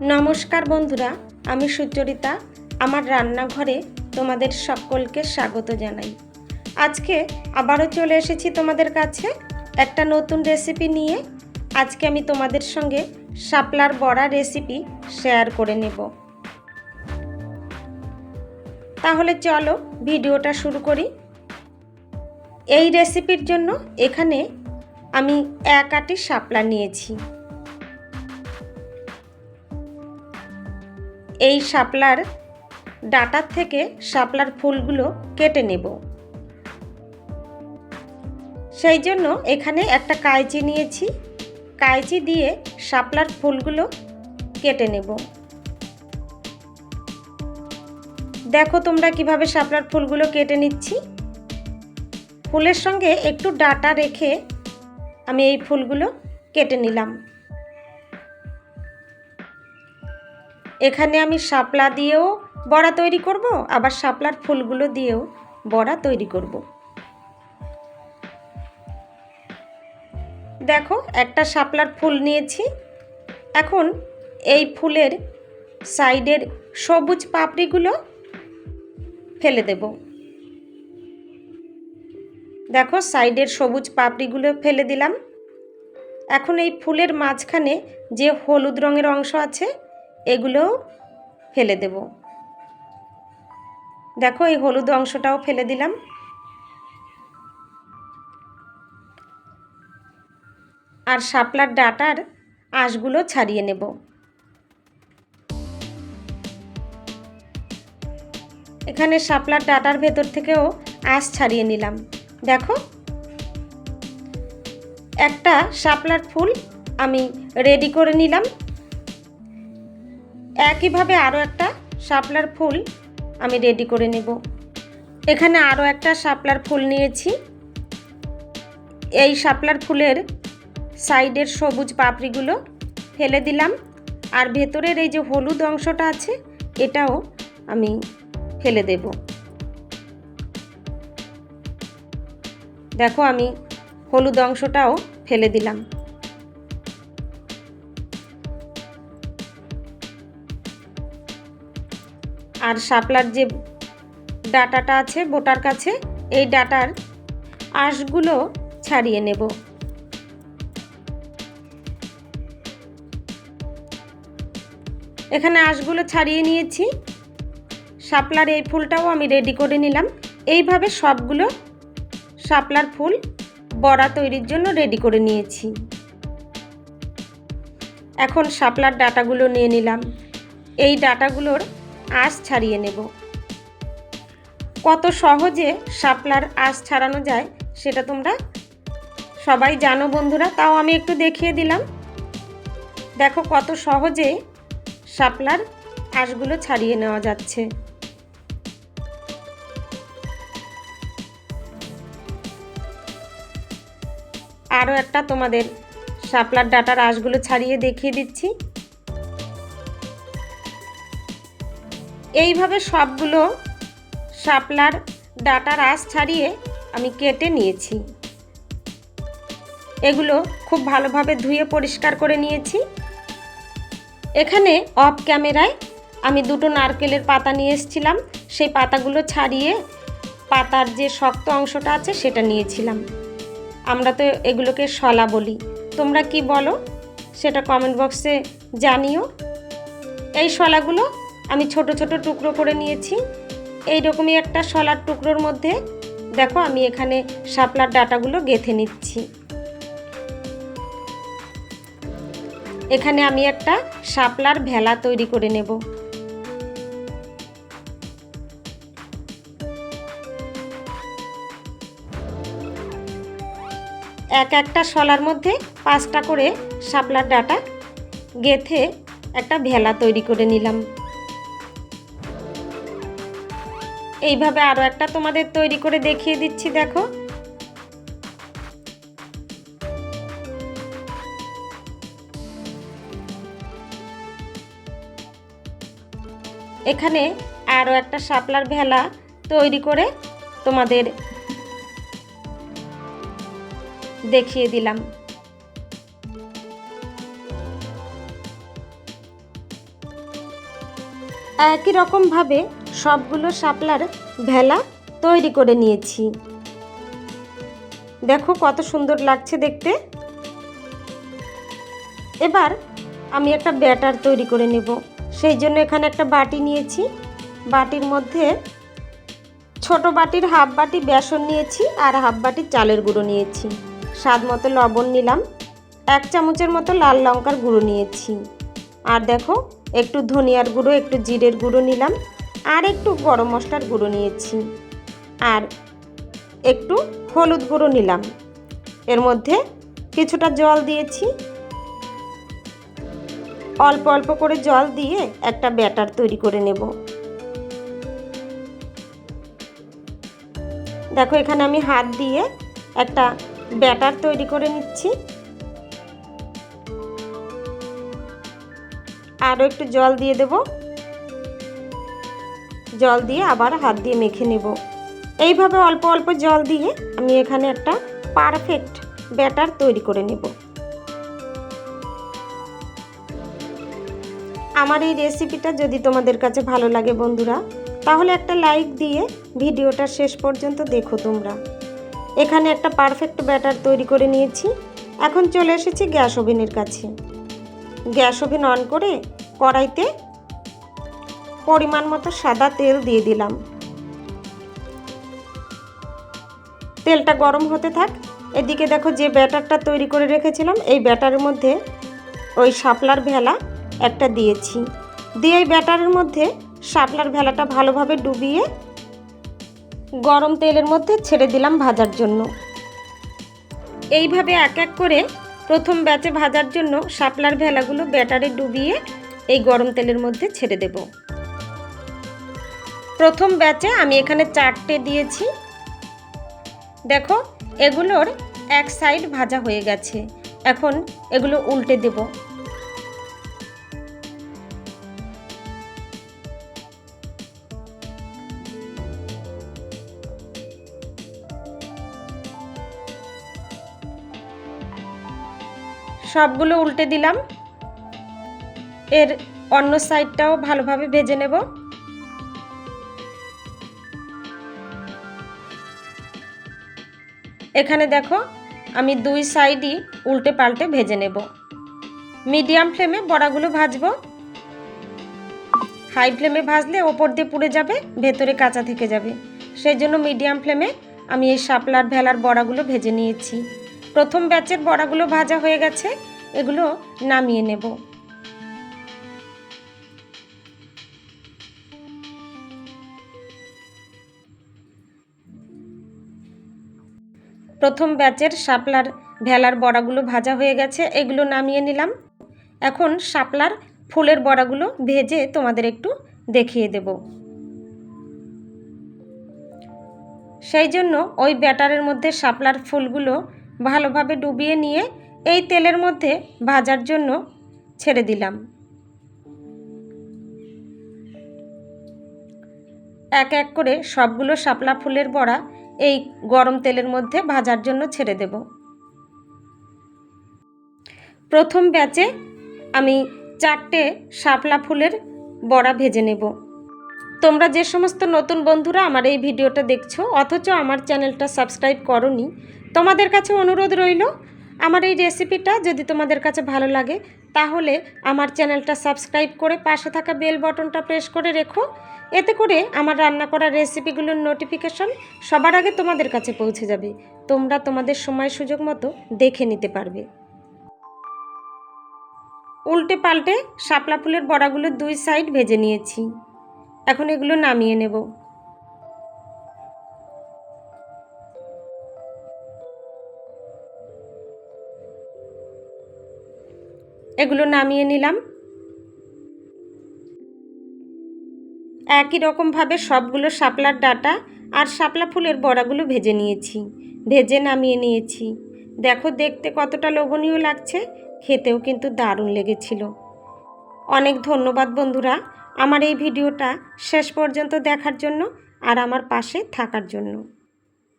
নমস্কার বন্ধুরা, আমি সুচরিতা। আমার রান্নাঘরে তোমাদের সকলকে স্বাগত জানাই। আজকে আবারও চলে এসেছি তোমাদের কাছে একটা নতুন রেসিপি নিয়ে। আজকে আমি তোমাদের সঙ্গে শাপলার বড়া রেসিপি শেয়ার করে নেব। তাহলে চলো ভিডিওটা শুরু করি। এই রেসিপির জন্য এখানে আমি এক আটি শাপলা নিয়েছি। এই শাপলার ডাটার থেকে শাপলার ফুলগুলো কেটে নেব। সেই জন্য এখানে একটা কাইচি নিয়েছি। কাইচি দিয়ে শাপলার ফুলগুলো কেটে নেব। দেখো তোমরা কীভাবে শাপলার ফুলগুলো কেটে নিচ্ছি। ফুলের সঙ্গে একটু ডাটা রেখে আমি এই ফুলগুলো কেটে নিলাম। এখানে আমি শাপলা দিয়েও বড়া তৈরি করব, আবার শাপলার ফুলগুলো দিয়েও বড়া তৈরি করব। দেখো, একটা শাপলার ফুল নিয়েছি। এখন এই ফুলের সাইডের সবুজ পাপড়িগুলো ফেলে দেব। দেখো, সাইডের সবুজ পাপড়িগুলো ফেলে দিলাম। এখন এই ফুলের মাঝখানে যে হলুদ রঙের অংশ আছে এগুলো ফেলে দেব। দেখো এই হলুদ অংশটাও ফেলে দিলাম। আর শাপলার ডাটার আঁশগুলো ছাড়িয়ে নেব। এখানে শাপলার ডাটার ভেতর থেকেও আঁশ ছাড়িয়ে নিলাম। দেখো, একটা শাপলার ফুল আমি রেডি করে নিলাম। একইভাবে আরও একটা শাপলার ফুল আমি রেডি করে নেব। এখানে আরও একটা শাপলার ফুল নিয়েছি। এই শাপলার ফুলের সাইডের সবুজ পাপড়িগুলো ফেলে দিলাম। আর ভেতরের এই যে হলুদ অংশটা আছে, এটাও আমি ফেলে দেব। দেখো আমি হলুদ অংশটাও ফেলে দিলাম। আর শাপলার যে ডাটাটা আছে বোটার কাছে, এই ডাটার আঁশগুলো ছাড়িয়ে নেব। এখানে আঁশগুলো ছাড়িয়ে নিয়েছি। শাপলার এই ফুলটাও আমি রেডি করে নিলাম। এইভাবে সবগুলো শাপলার ফুল বড়া তৈরির জন্য রেডি করে নিয়েছি। এখন শাপলার ডাটাগুলো নিয়ে নিলাম। এই ডাটাগুলোর আঁশ ছাড়িয়ে নেব। কত সহজে শাপলার আঁশ ছাড়ানো যায় সেটা তোমরা সবাই জানো বন্ধুরা, তাও আমি একটু দেখিয়ে দিলাম। দেখো কত সহজে শাপলার আঁশগুলো ছাড়িয়ে নেওয়া যাচ্ছে। আরও একটা তোমাদের শাপলার ডাটার আঁশগুলো ছাড়িয়ে দেখিয়ে দিচ্ছি। এইভাবে সবগুলো শাপলার ডাটার আঁশ ছাড়িয়ে আমি কেটে নিয়েছি। এগুলো খুব ভালোভাবে ধুয়ে পরিষ্কার করে নিয়েছি। এখানে অফ ক্যামেরায় আমি দুটো নারকেলের পাতা নিয়ে এসেছিলাম। সেই পাতাগুলো ছাড়িয়ে পাতার যে শক্ত অংশটা আছে সেটা নিয়েছিলাম। আমরা তো এগুলোকে শলা বলি। তোমরা কি বলো? সেটা কমেন্ট বক্সে জানিও। এই শলাগুলো আমি ছোট ছোট টুকরো করে নিয়েছি। এই রকমই একটা শলার টুকরোর মধ্যে দেখো আমি এখানে শাপলার ডাটাগুলো গেথে নিচ্ছি। এখানে আমি একটা শাপলার ভেলা তৈরি করে নেব। এক একটা শলার মধ্যে পাঁচটা করে শাপলার ডাটা গেথে একটা ভেলা তৈরি করে নিলাম। এইভাবে আরও একটা তোমাদের তৈরি করে দেখিয়ে দিচ্ছি, দেখো। এখানে আরও একটা শাপলার ভেলা তৈরি করে তোমাদের দেখিয়ে দিলাম। একই রকমভাবে সবগুলো শাপলার ভেলা তৈরি করে নিয়েছি। দেখো কত সুন্দর লাগছে দেখতে। এবার আমি একটা ব্যাটার তৈরি করে নেব। সেই জন্য এখানে একটা বাটি নিয়েছি। বাটির মধ্যে ছোট বাটির হাফ বাটি বেসন নিয়েছি আর হাফ বাটি চালের গুঁড়ো নিয়েছি। স্বাদ মতো লবণ নিলাম। এক চামচের মতো লাল লঙ্কার গুঁড়ো নিয়েছি। আর দেখো, একটু ধনিয়ার গুঁড়ো, একটু জিরের গুঁড়ো নিলাম। আর একটু গরম মশলার গুঁড়ো নিয়েছি। আর একটু হলুদ গুঁড়ো নিলাম। এর মধ্যে কিছুটা জল দিয়েছি। অল্প অল্প করে জল দিয়ে একটা ব্যাটার তৈরি করে নেব। দেখো, এখানে আমি হাত দিয়ে একটা ব্যাটার তৈরি করে নিচ্ছি। আরও একটু জল দিয়ে দেব। জল দিয়ে আবার হাত দিয়ে মেখে নেব। এইভাবে অল্প অল্প জল দিয়ে আমি এখানে একটা পারফেক্ট ব্যাটার তৈরি করে নেব। আমার এই রেসিপিটা যদি তোমাদের কাছে ভালো লাগে বন্ধুরা, তাহলে একটা লাইক দিয়ে ভিডিওটা শেষ পর্যন্ত দেখো তোমরা। এখানে একটা পারফেক্ট ব্যাটার তৈরি করে নিয়েছি। এখন চলে এসেছি গ্যাস ওভেনের কাছে। গ্যাস ওভেন অন করে কড়াইতে পরিমাণ মতো সাদা তেল দিয়ে দিলাম। তেলটা গরম হতে থাক। এদিকে দেখো যে ব্যাটারটা তৈরি করে রেখেছিলাম, এই ব্যাটারের মধ্যে ওই শাপলার ভেলা একটা দিয়েছি। দিয়ে এই ব্যাটারের মধ্যে শাপলার ভেলাটা ভালোভাবে ডুবিয়ে গরম তেলের মধ্যে ছেড়ে দিলাম ভাজার জন্য। এইভাবে এক এক করে প্রথম ব্যাচে ভাজার জন্য শাপলার ভেলাগুলো ব্যাটারে ডুবিয়ে এই গরম তেলের মধ্যে ছেড়ে দেব। প্রথম ব্যাচে আমি এখানে চারটে দিয়েছি। দেখো, এগুলোর এক সাইড ভাজা হয়ে গেছে। এখন এগুলো উল্টে দেব। সবগুলো উল্টে দিলাম। এর অন্য সাইডটাও ভালোভাবে ভেজে নেব। এখানে দেখো, আমি দুই সাইডই উল্টে পাল্টে ভেজে নেব। মিডিয়াম ফ্লেমে বড়াগুলো ভাজবো। হাই ফ্লেমে ভাজলে ওপর দিয়ে পুড়ে যাবে, ভেতরে কাঁচা থেকে যাবে। সেই জন্য মিডিয়াম ফ্লেমে আমি এই শাপলার ভেলার বড়াগুলো ভেজে নিয়েছি। প্রথম ব্যাচের বড়াগুলো ভাজা হয়ে গেছে, এগুলো নামিয়ে নেব। প্রথম ব্যাচের শাপলার ভেলার বড়াগুলো ভাজা হয়ে গেছে, এগুলো নামিয়ে নিলাম। এখন শাপলার ফুলের বড়াগুলো ভেজে তোমাদের একটু দেখিয়ে দেব। সেই জন্য ওই ব্যাটারের মধ্যে শাপলার ফুলগুলো ভালোভাবে ডুবিয়ে নিয়ে এই তেলের মধ্যে ভাজার জন্য ছেড়ে দিলাম। এক এক করে সবগুলো শাপলা ফুলের বড়া এই গরম তেলের মধ্যে ভাজার জন্য ছেড়ে দেব। প্রথম ব্যাচে আমি চারটে শাপলা ফুলের বড়া ভেজে নেব। তোমরা যে সমস্ত নতুন বন্ধুরা আমার এই ভিডিওটা দেখছ, অথচ আমার চ্যানেলটা সাবস্ক্রাইব করনি, তোমাদের কাছে অনুরোধ রইল আমার এই রেসিপিটা যদি তোমাদের কাছে ভালো লাগে, তাহলে আমার চ্যানেলটা সাবস্ক্রাইব করে পাশে থাকা বেল বটনটা প্রেস করে রেখো। এতে করে আমার রান্না করা রেসিপিগুলোর নোটিফিকেশন সবার আগে তোমাদের কাছে পৌঁছে যাবে। তোমরা তোমাদের সময় সুযোগ মতো দেখে নিতে পারবে। উল্টে পাল্টে শাপলা ফুলের বড়াগুলো দুই সাইড ভেজে নিয়েছি। এখন এগুলো নামিয়ে নেব। এগুলো নামিয়ে নিলাম। একই রকমভাবে সবগুলো শাপলার ডাটা আর শাপলা ফুলের বড়াগুলো ভেজে নিয়েছি, ভেজে নামিয়ে নিয়েছি। দেখো দেখতে কতটা লোভনীয় লাগছে, খেতেও কিন্তু দারুণ লেগেছিল। অনেক ধন্যবাদ বন্ধুরা আমার এই ভিডিওটা শেষ পর্যন্ত দেখার জন্য আর আমার পাশে থাকার জন্য।